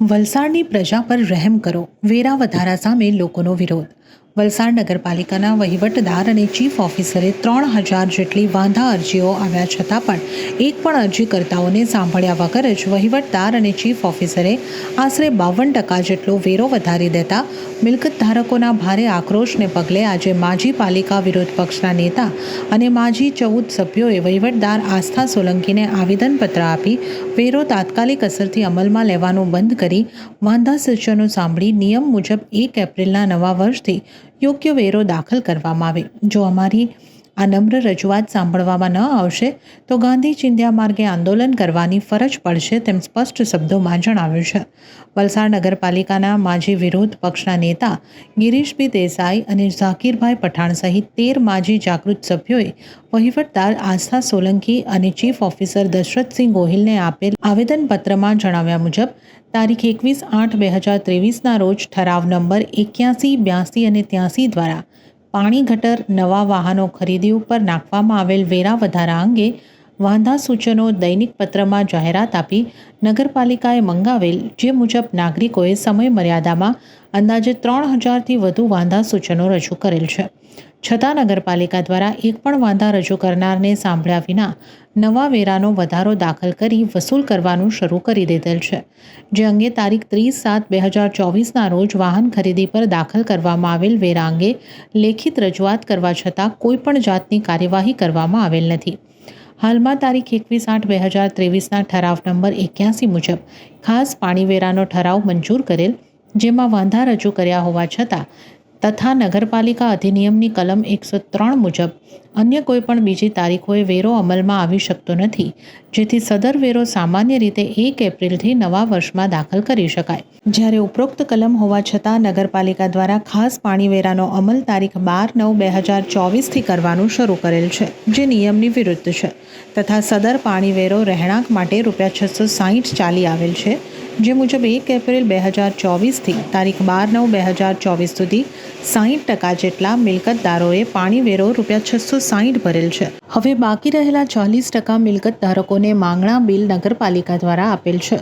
વલસાડની પ્રજા પર રહેમ કરો. વેરા વધારા સામે લોકોનો વિરોધ. વલસાડ નગરપાલિકાના વહીવટદાર અને ચીફ ઓફિસરે ત્રણ હજાર જેટલી વાંધા અરજીઓ આવ્યા છતાં પણ એક પણ અરજીકર્તાઓને સાંભળ્યા વગર જ વહીવટદાર અને ચીફ ઓફિસરે આશરે બાવન ટકા જેટલો વેરો વધારી દેતા મિલકત ધારકોના ભારે આક્રોશને પગલે આજે માજી પાલિકા વિરોધ પક્ષના નેતા અને માજી ચૌદ સભ્યોએ વહીવટદાર આસ્થા સોલંકીને આવેદનપત્ર આપી વેરો તાત્કાલિક અસરથી અમલમાં લેવાનું બંધ કરી વાંધા સૂચનો સાંભળી નિયમ મુજબ એક એપ્રિલના નવા વર્ષથી યોગ્ય વેરો દાખલ કરવામાં આવે. જો અમારી આ નમ્ર રજૂઆત સાંભળવામાં ન આવશે તો ગાંધી ચિંધ્યા માર્ગે આંદોલન કરવાની ફરજ પડશે તેમ સ્પષ્ટ શબ્દોમાં જણાવ્યું છે. વલસાડ નગરપાલિકાના માજી વિરોધ પક્ષના નેતા ગિરીશભાઈ દેસાઈ અને ઝાકીરભાઈ પઠાણ સહિત તેર માજી જાગૃત સભ્યોએ વહીવટદાર આસ્થા સોલંકી અને ચીફ ઓફિસર દશરથસિંહ ગોહિલને આપેલ આવેદનપત્રમાં જણાવ્યા મુજબ, તારીખ એકવીસ આઠ બે હજાર ત્રેવીસના રોજ ઠરાવ નંબર એક્યાસી બ્યાસી અને ત્યાસી દ્વારા પાણી ગટર નવા વાહનો ખરીદી ઉપર નાખવામાં આવેલ વેરા વધારા અંગે વાંધા સૂચનો દૈનિક પત્રમાં જાહેરાત આપી નગરપાલિકાએ મંગાવેલ જે મુજબ નાગરિકોએ સમય મર્યાદામાં અંદાજે ત્રણ હજારથી વધુ વાંધા સૂચનો રજૂ કરેલ છે. છતાં નગરપાલિકા દ્વારા એક પણ વાંધા રજૂ કરનારને સાંભળ્યા વિના નવા વેરાનો વધારો દાખલ કરી વસૂલ કરવાનું શરૂ કરી દીધેલ છે. જે અંગે તારીખ ત્રીસ સાત બે હજાર ચોવીસના રોજ વાહન ખરીદી પર દાખલ કરવામાં આવેલ વેરા અંગે લેખિત રજૂઆત કરવા છતાં કોઈપણ જાતની કાર્યવાહી કરવામાં આવેલ નથી. હાલમાં તારીખ એકવીસ આઠ બે હજાર ત્રેવીસના ઠરાવ નંબર એક્યાસી મુજબ ખાસ પાણીવેરાનો ઠરાવ મંજૂર કરેલ જેમાં વાંધા રજૂ કર્યા હોવા છતાં, તથા નગરપાલિકા અધિનિયમની કલમ એકસો ત્રણ મુજબ, અન્ય કોઈપણ બીજી તારીખોએ વેરો અમલમાં આવી શકતો નથી, જેથી સદર વેરો સામાન્ય રીતે એક એપ્રિલથી નવા વર્ષમાં દાખલ કરી શકાય. જ્યારે ઉપરોક્ત કલમ હોવા છતાં નગરપાલિકા દ્વારા ખાસ પાણીવેરાનો અમલ તારીખ બાર નવ બે હજાર ચોવીસથી કરવાનું શરૂ કરેલ છે, જે નિયમની વિરુદ્ધ છે, તથા સદર પાણીવેરો રહેણાંક માટે રૂપિયા છસો સાહીઠ ચાલી આવેલ છે જે મુજબ એક એપ્રિલ બે હજાર ચોવીસથી તારીખ બાર નવ બે હજાર ચોવીસ સુધી સાહીઠ ટકા જેટલા મિલકતદારોએ પાણી વેરો રૂપિયા છસો સાહીઠ ભરેલ છે. હવે બાકી રહેલા ચાલીસ ટકા મિલકત ધારકોને માંગણા બિલ નગરપાલિકા દ્વારા આપેલ છે,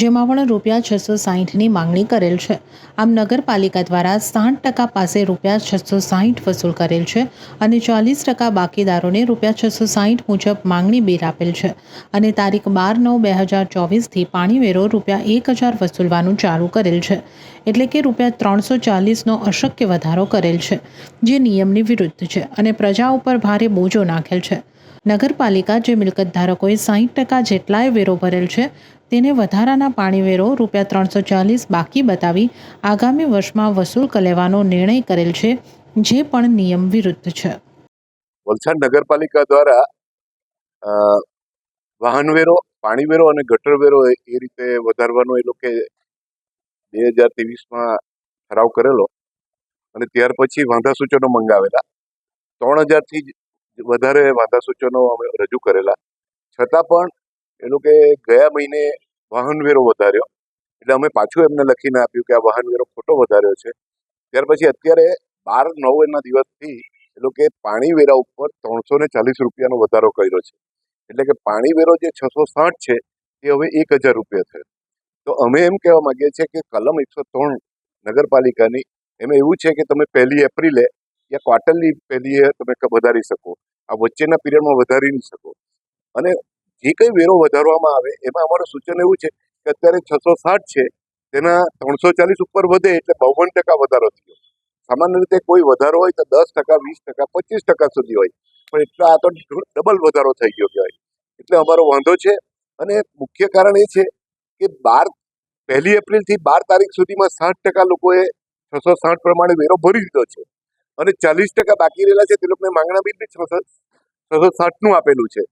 જેમાં પણ રૂપિયા છસો સાહીઠની માંગણી કરેલ છે. આમ નગરપાલિકા દ્વારા સાઠ ટકા પાસે રૂપિયા છસો સાહીઠ વસૂલ કરેલ છે અને ચાલીસ ટકા બાકીદારોને રૂપિયા છસો સાહીઠ મુજબ માંગણી બિલ આપેલ છે અને તારીખ બાર નવ બે હજાર ચોવીસથી પાણી વેરો રૂપિયા એક હજાર વસૂલવાનું ચાલુ કરેલ છે, એટલે કે રૂપિયા ત્રણસો ચાલીસનો અશક્ય વધારો કરેલ છે, જે નિયમની વિરુદ્ધ છે અને પ્રજા ઉપર ભારે બોજો નાખેલ છે. નગરપાલિકા જે મિલકત ધારકોએ સાહીઠ ટકા જેટલાય વેરો ભરેલ છે તેને વધારાના પાણીવેરો રૂપિયા ત્રણસો ચાલીસ બાકી બતાવી આગામી વર્ષમાં વસૂલ લેવાનો નિર્ણય કરેલ છે જે પણ નિયમ વિરુદ્ધ છે. વલસાડ નગરપાલિકા દ્વારા અ, વાહન વેરો પાણી વેરો અને ગટર વેરો એ રીતે વધારવાનો એ લોકો બે હજાર ત્રેવીસમાં ઠરાવ કરેલો અને ત્યાર પછી વાંધા સૂચનો મંગાવેલા. ત્રણ હજારથી વધારે વાંધા સૂચનો અમે રજૂ કરેલા. છતાં પણ એ કે ગયા મહિને વાહન વેરો વધાર્યો. એટલે અમે પાછું એમને લખીને આપ્યું કે આ વાહન વેરો ખોટો વધાર્યો છે. ત્યાર પછી અત્યારે બાર નવના દિવસથી એ લોકોએ પાણી વેરા ઉપર ત્રણસો ને ચાલીસ રૂપિયાનો વધારો કર્યો છે. એટલે કે પાણી વેરો જે છસો સાઠ છે એ હવે એક હજાર રૂપિયા થયો. તો અમે એમ કહેવા માંગીએ છીએ કે કલમ એકસો ત્રણ નગરપાલિકાની એમાં એવું છે કે તમે પહેલી એપ્રિલે યા ક્વાર્ટરલી પહેલીએ તમે વધારી શકો. આ વચ્ચેના પીરિયડમાં વધારી નહીં શકો. અને જે કંઈ વેરો વધારવામાં આવે, એમાં અમારું સૂચન એવું છે કે અત્યારે છસો સાઠ છે, તેના ત્રણસો ચાલીસ ઉપર વધે એટલે બાવન ટકા વધારો થયો. સામાન્ય રીતે કોઈ વધારો હોય તો દસ ટકા, વીસ ટકા, પચીસ ટકા સુધી હોય. પણ એટલા આ તો ડબલ વધારો થઈ ગયો કહેવાય. એટલે અમારો વાંધો છે. અને મુખ્ય કારણ એ છે કે બાર, પહેલી એપ્રિલથી બાર તારીખ સુધીમાં સાઠ ટકા લોકોએ છસો સાઠ પ્રમાણે વેરો ભરી દીધો છે. અને ચાલીસ ટકા બાકી રહેલા છે તે લોકોને માંગણા બિલ બી છસો સાઠનું આપેલું છે.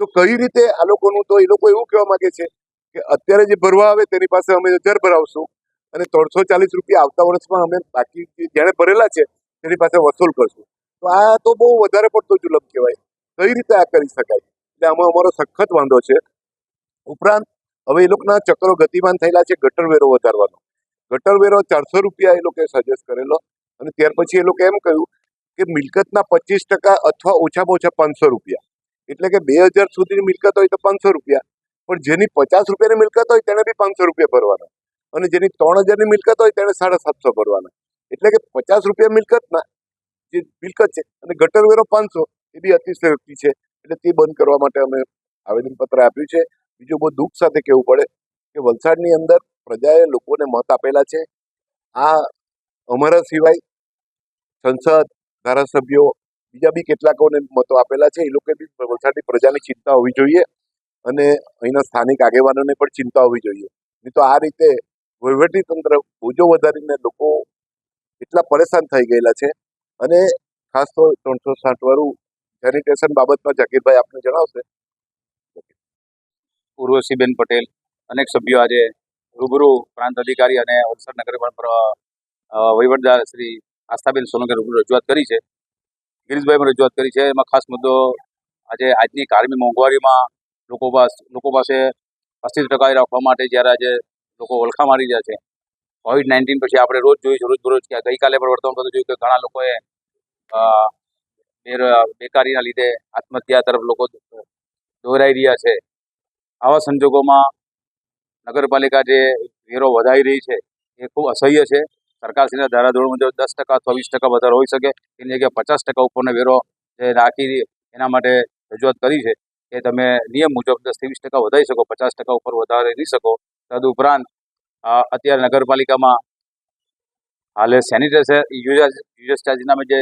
તો કઈ રીતે આ લોકોનું તો એ લોકો એવું કહેવા માંગે છે કે અત્યારે જે ભરવા આવે તેની પાસે અમે હજાર ભરાવશું અને ત્રણસો ચાલીસ રૂપિયા આવતા વર્ષમાં અમે બાકી જેણે ભરેલા છે તેની પાસે વસૂલ કરશું. તો આ તો બહુ વધારે પડતો જુલમ કહેવાય. કઈ રીતે આ કરી શકાય? એટલે આમાં અમારો સખત વાંધો છે. ઉપરાંત, હવે એ લોકોના ચક્રો ગતિમાન થયેલા છે ગટર વેરો વધારવાનો. ગટર વેરો ચારસો રૂપિયા એ લોકોએ સજેસ્ટ કરેલો. અને ત્યાર પછી એ લોકો એમ કહ્યું કે મિલકતના પચીસ ટકા અથવા ઓછામાં ઓછા પાંચસો રૂપિયા. એટલે કે બે હજાર સુધીની મિલકત હોય તો પાંચસો રૂપિયા. પણ જેની પચાસ રૂપિયાની મિલકત હોય તેને બી પાંચસો રૂપિયા ભરવાના. અને જેની ત્રણ હજારની મિલકત હોય તેને સાડા સાતસો ભરવાના. એટલે કે પચાસ રૂપિયા મિલકતના જે મિલકત છે અને ગટર વેરો પાંચસો, એ બી અતિશયોક્તિ છે. એટલે તે બંધ કરવા માટે અમે આવેદનપત્ર આપ્યું છે. બીજું બહુ દુઃખ સાથે કહેવું પડે કે વલસાડની અંદર પ્રજાએ લોકોને મત આપેલા છે. આ અમારા સિવાય સંસદ, ધારાસભ્યો, બીજા બી કેટલાકોને મતો આપેલા છે, એ લોકો બી વલસાડની પ્રજાની ચિંતા હોવી જોઈએ અને અહીંના સ્થાનિક આગેવાનોને પણ ચિંતા હોવી જોઈએ. નહીં તો આ રીતે તંત્ર બોજો વધારીને લોકો એટલા પરેશાન થઈ ગયેલા છે અને ખાસ તો ત્રણસો સાઠ વાળું સેનિટેશન બાબતમાં જાકીરભાઈ આપને જણાવશે. ઉર્વશીબેન પટેલ, અનેક સભ્યો આજે રૂબરૂ પ્રાંત અધિકારી અને વલસાડ નગર વહીવટદાર શ્રી આસ્થાબેન સોલંકી રજૂઆત કરી છે. ગિરીશભાઈ રજૂઆત કરી છે. એમાં ખાસ મુદ્દો આજે આજની કારમી મોંઘવારીમાં લોકો પાસે લોકો પાસે અસ્તિત્વ ટકાવી રાખવા માટે જ્યારે આજે લોકો ઓળખા મારી રહ્યા છે. કોવિડ નાઇન્ટીન પછી આપણે રોજ જોયું છે, રોજબરોજ કે ગઈકાલે પણ વર્તમાન જોયું કે ઘણા લોકોએ બેકારીના લીધે આત્મહત્યા તરફ લોકો દોરાઈ રહ્યા છે. આવા સંજોગોમાં નગરપાલિકા જે વેરો વધારી રહી છે, એ ખૂબ અસહ્ય છે. સરકારશ્રીના ધારાધોરણ મુજબ દસ ટકા અથવા વીસ ટકા વધારો હોઈ શકે. એની જગ્યાએ પચાસ ટકા ઉપરનો વેરો રાખી એના માટે રજૂઆત કરી છે કે તમે નિયમ મુજબ દસથી વીસ ટકા વધારી શકો, પચાસ ટકા ઉપર વધારે રહી શકો. તદુપરાંત અત્યારે નગરપાલિકામાં હાલે સેનિટાઈઝર યુઝર યુઝર્સ ચાર્જ નામે જે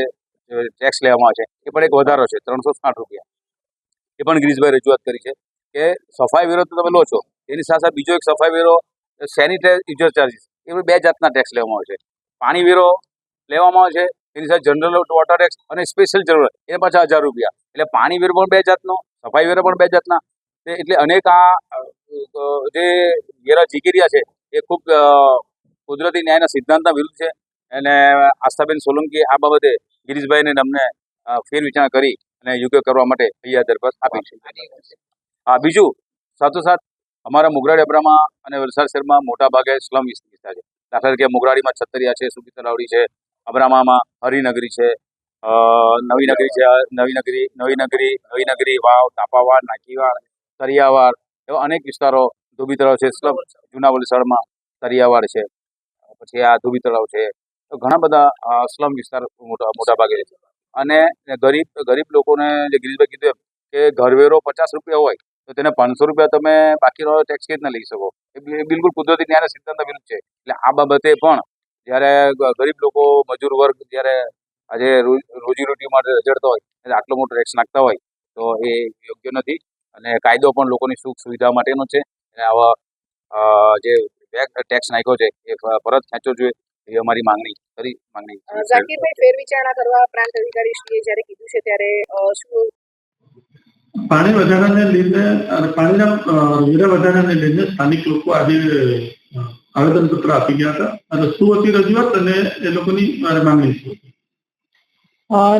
ટેક્સ લેવામાં આવે છે, એ પણ એક વધારો છે, ત્રણસો સાઠ રૂપિયા. એ પણ ગિરીશભાઈ રજૂઆત કરી છે કે સફાઈ વેરો તો તમે લો છો, એની સાથે બીજો એક સફાઈ વેરો સેનિટાઇઝ યુઝર ચાર્જીસ. એ બે જાતના ટેક્સ લેવામાં આવે છે. પાણી વેરો લેવામાં આવે છે, એની સાથે જનરલ વોટર ટેક્સ અને સ્પેશિયલ જરૂર એ પાછા હજાર રૂપિયા. એટલે પાણી વેરો પણ બે જાતનો, સફાઈ વેરો પણ બે જાતના. એટલે અનેક આ જે જે વેરા જીગીરિયા છે, એ ખૂબ કુદરતી ન્યાયના સિદ્ધાંતના વિરુદ્ધ છે. અને આસ્થાબેન સોલંકી આ બાબતે ગિરીશભાઈને અમને ફેરવિચારણા કરી અને યોગ્ય કરવા માટે અહીંયા દરખાસ્ત આપી છે. બીજું, સાથોસાથ અમારા મુગરા ડેબરામાં અને વલસાડ શહેરમાં મોટા ભાગે સ્લમ વિસ્તાર છે. દાખલા તરીકે મુગરાડીમાં છત્તરિયા છે સુકી તલાવડી છે અબ્રામામાં હરિનગરી છે નવીનગરી નવી નગરી છે, નવી નગરી, નવી વાવ, તાપાવાડ નાકીવાડ તરિયાવાડ એવા અનેક વિસ્તારો ધોબી તળાવ છે, સ્લમ જૂના વલસાડમાં તરિયાવાડ છે, પછી આ ધોબી તળાવ છે. તો ઘણા બધા સ્લમ વિસ્તાર મોટા ભાગે છે. અને ગરીબ ગરીબ લોકોને જે ગિરીશભાઈ કીધું કે ઘરવેરો પચાસ રૂપિયા હોય તો તેને પાંચસો રૂપિયા તમે બાકીનો ટેક્સ કેવી રીતના લઈ શકો? એ બિલકુલ કુદરતી ન્યાયના સિદ્ધાંત વિરુદ્ધ છે. એટલે આ બાબતે પણ જ્યારે ગરીબ લોકો, મજૂર વર્ગ જ્યારે આજે રોજ- રોજીરોટી માટે રજડતો હોય આટલો મોટો ટેક્સ નાખતા હોય, તો એ યોગ્ય નથી. અને કાયદો પણ લોકોની સુખ સુવિધા માટેનો છે. અને આવા જે ટેક્સ નાખ્યો છે, એ પરત ખેંચવો જોઈએ એ અમારી માંગણી કરી માંગણી ફેર વિચારણા કરવા પ્રાંત અધિકારીશ્રીએ જ્યારે કીધું છે, ત્યારે શું પાણી વધારાને લીધે અને પાણીના વેરા વધારાને લીધે સ્થાનિક લોકો આજે આવેદન પત્ર આપી ગયા હતા અને શું હતી રજૂઆત અને એ લોકોની માંગણી શું હતી?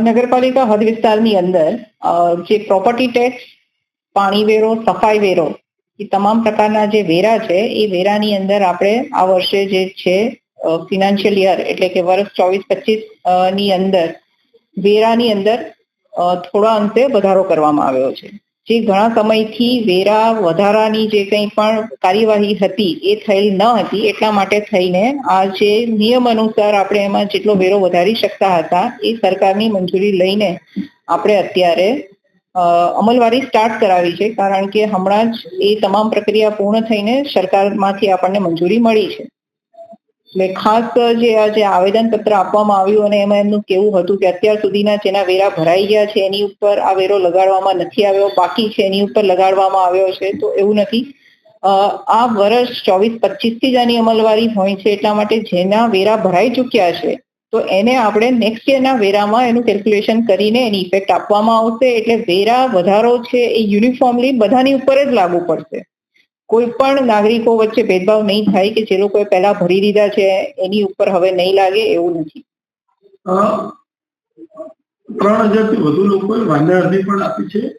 નગરપાલિકા હદ વિસ્તારની અંદર જે પ્રોપર્ટી ટેક્સ પાણી વેરો, સફાઈ વેરો, એ તમામ પ્રકારના જે વેરા છે, એ વેરાની અંદર આપણે આ વર્ષે જે છે ફિનાન્શિયલ યર એટલે કે વર્ષ ચોવીસ પચીસની અંદર, વેરાની અંદર થોડા અંશે વધારો કરવામાં આવ્યો છે. જે ઘણા સમયથી વેરા વધારાની જે કંઈ પણ કાર્યવાહી હતી એ થયેલ ન હતી, એટલા માટે થઈને આ જે નિયમ અનુસાર આપણે એમાં જેટલો વેરો વધારી શકતા હતા એ સરકારની મંજૂરી લઈને આપણે અત્યારે અમલવારી સ્ટાર્ટ કરાવી છે, કારણ કે હમણાં જ એ તમામ પ્રક્રિયા પૂર્ણ થઈને સરકારમાંથી આપણને મંજૂરી મળી છે. એટલે ખાસ જે આ જે આવેદન પત્ર આપવામાં આવ્યું અને એમાં એમનું કેવું હતું કે અત્યાર સુધીના જેના વેરા ભરાઈ ગયા છે એની ઉપર આ વેરો લગાડવામાં નથી આવ્યો, બાકી છે એની ઉપર લગાડવામાં આવ્યો છે, તો એવું નથી. આ વર્ષ ચોવીસ પચીસથી જ આની અમલવારી હોય છે, એટલા માટે જેના વેરા ભરાઈ ચૂક્યા છે, તો એને આપણે નેક્સ્ટ યરના વેરામાં એનું કેલ્ક્યુલેશન કરીને એની ઇફેક્ટ આપવામાં આવશે, એટલે વેરા વધારો છે એ યુનિફોર્મલી બધાની ઉપર જ લાગુ પડશે. કોઈ પણ નાગરિકો વચ્ચે ભેદભાવ નહીં થાય કે જે લોકોએ પહેલા ભરી દીધા છે એની ઉપર હવે નહીં લાગે એવું નથી. ત્રણ ત્રણ હજારથી વધુ લોકોએ વાંધા અરજી પણ આપી છે.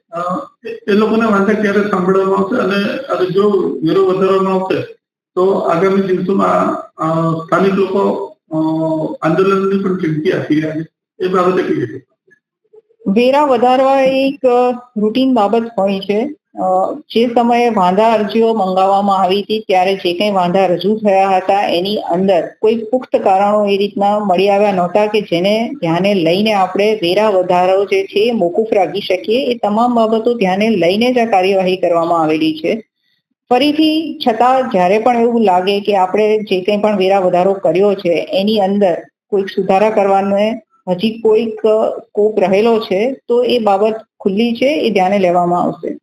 એ- લોકોને વાંધા ક્યારે સાંભળવામાં આવશે? અને જો વેરો વધારવામાં આવશે તો આગામી દિવસોમાં સ્થાનિક લોકો આંદોલનની પણ ચીમકી આપી રહ્યા છે. એ બાબતે કઈ રીતે? વેરા વધારવા એક રૂટીન બાબત હોય છે. જે સમયે વાંધા અરજીઓ મંગાવવામાં આવી હતી, ત્યારે જે કંઈ વાંધા રજૂ થયા હતા, એની અંદર કોઈ પુખ્ત કારણો એ રીતના મળી આવ્યા નહોતા કે જેને ધ્યાને લઈને આપણે વેરા વધારો જે છે એ મોકૂફ રાખી શકીએ, એ તમામ બાબતો ધ્યાને લઈને જ આ કાર્યવાહી કરવામાં આવેલી છે. ફરીથી, છતાં જ્યારે પણ એવું લાગે કે આપણે જે કંઈ પણ વેરા વધારો કર્યો છે, એની અંદર કોઈક સુધારા કરવાને હજી કોઈક સ્કોપ રહેલો છે, તો એ બાબત ખુલ્લી છે, એ ધ્યાને લેવામાં આવશે.